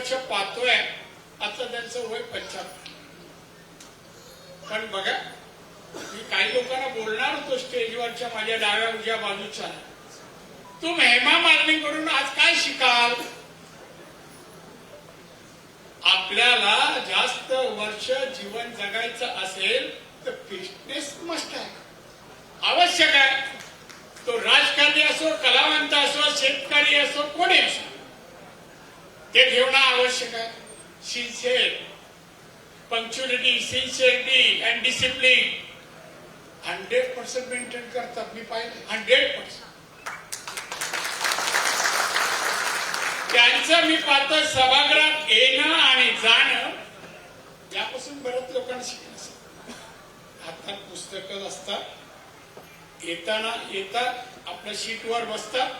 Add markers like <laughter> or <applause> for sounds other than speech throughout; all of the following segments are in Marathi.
वर्ष पाहतोय आता त्यांचं वय पंच्याहत्तर. पण बघा मी काही लोकांना बोलणार होतो स्टेजवरच्या माझ्या डाव्या उजव्या बाजूच्या. तू हेमा मालिनीकडून आज काय शिकाल? आपल्याला जास्त वर्ष जीवन जगायचं असेल तर फिटनेस मस्त आहे आवश्यक आहे. तो राजकारणी असो कलावंत असो शेतकरी असो कोणी असो. ते ठेवणं आवश्यक आहे. Sincere punctuality sincerity and discipline hundred percent maintain करतात. मी पाहिजे हंड्रेड पर्सेंट. त्यांचं मी पाहतो सभागृहात येणं आणि जाणं यापासून बऱ्याच लोकांना शिकण्याचं हातात पुस्तकच असतात. येताना येतात आपल्या शीटवर बसतात.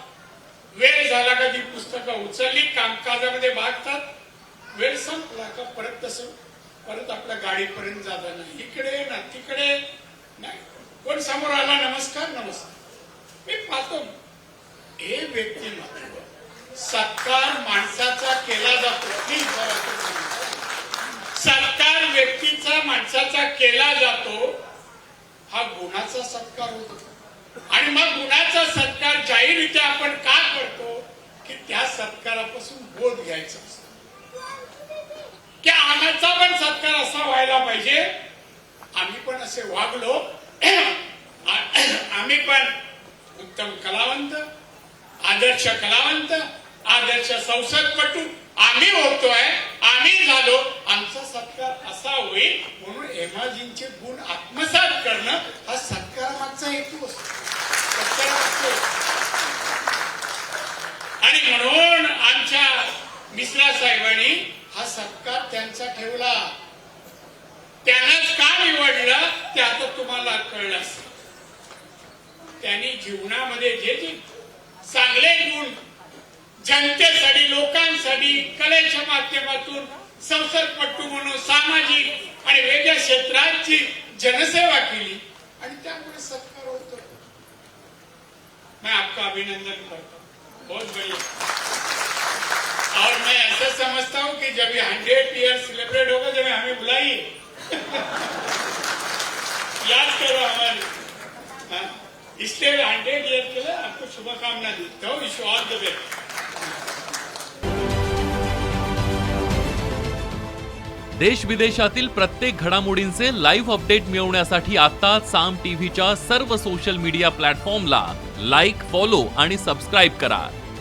वेळ झाला का ती पुस्तकं उचलली कामकाजामध्ये भागतात वेळ संपला का परत तसं परत आपल्या गाडीपर्यंत जाता नाही इकडे ना तिकडे नाही. कोण समोर आला नमस्कार नमस्कार. मी पाहतो हे व्यक्तिमत्व सत्कार माणसाचा केला जातो. सत्कार व्यक्तीचा माणसाचा केला जातो हा गुणाचा सत्कार होतो. आणि मग गुणाचा सत्कार जाहीररित्या आपण का करतो? की त्या सत्कारापासून बोध घ्यायचा असतो. की आम्हाचा पण सत्कार असा व्हायला पाहिजे? आम्ही पण असे वागलो. आम्ही पण उत्तम कलावंत आदर्श कलावंत आदर्श संसदपटू आम्ही होतोय आम्ही झालो. आमचा सत्कार असा होईल म्हणून एमाजींचे गुण आत्मसात करणं हा सत्कारामागचा हेतू असतो सत्कारामागचा हेतू. आणि म्हणून आमच्या मिश्रा साहेबांनी हा सत्कार त्यांचा ठेवला. त्यांनाच का निवडलं ते आता तुम्हाला कळलं असेल. त्यांनी जीवनामध्ये जे जे चांगले गुण जनतेसाठी लोकांसाठी कलेच्या माध्यमातून संसदपट्टू म्हणून सामाजिक आणि वेगळ्या क्षेत्रांची जनसेवा केली आणि त्यामुळे सत्कार होतो. मैं आपका अभिनंदन करतो. बहुत बढ़िया. मैं ऐसा समझता हूँ कि जब ये हंड्रेड ईयर सेलिब्रेट होगा जब हमें बुलाइए। <laughs> याद करो हमारी। हाँ? इसलिए हंड्रेड ईयर के लिए आपको शुभकामना देता हूँ। विश ऑल द बेस्ट देश विदेशातील प्रत्येक घडामोडींचे लाईव्ह अपडेट मिळवण्यासाठी आता साम टीव्हीच्या सर्व सोशल मीडिया प्लॅटफॉर्मला लाईक फॉलो आणि सबस्क्राईब करा.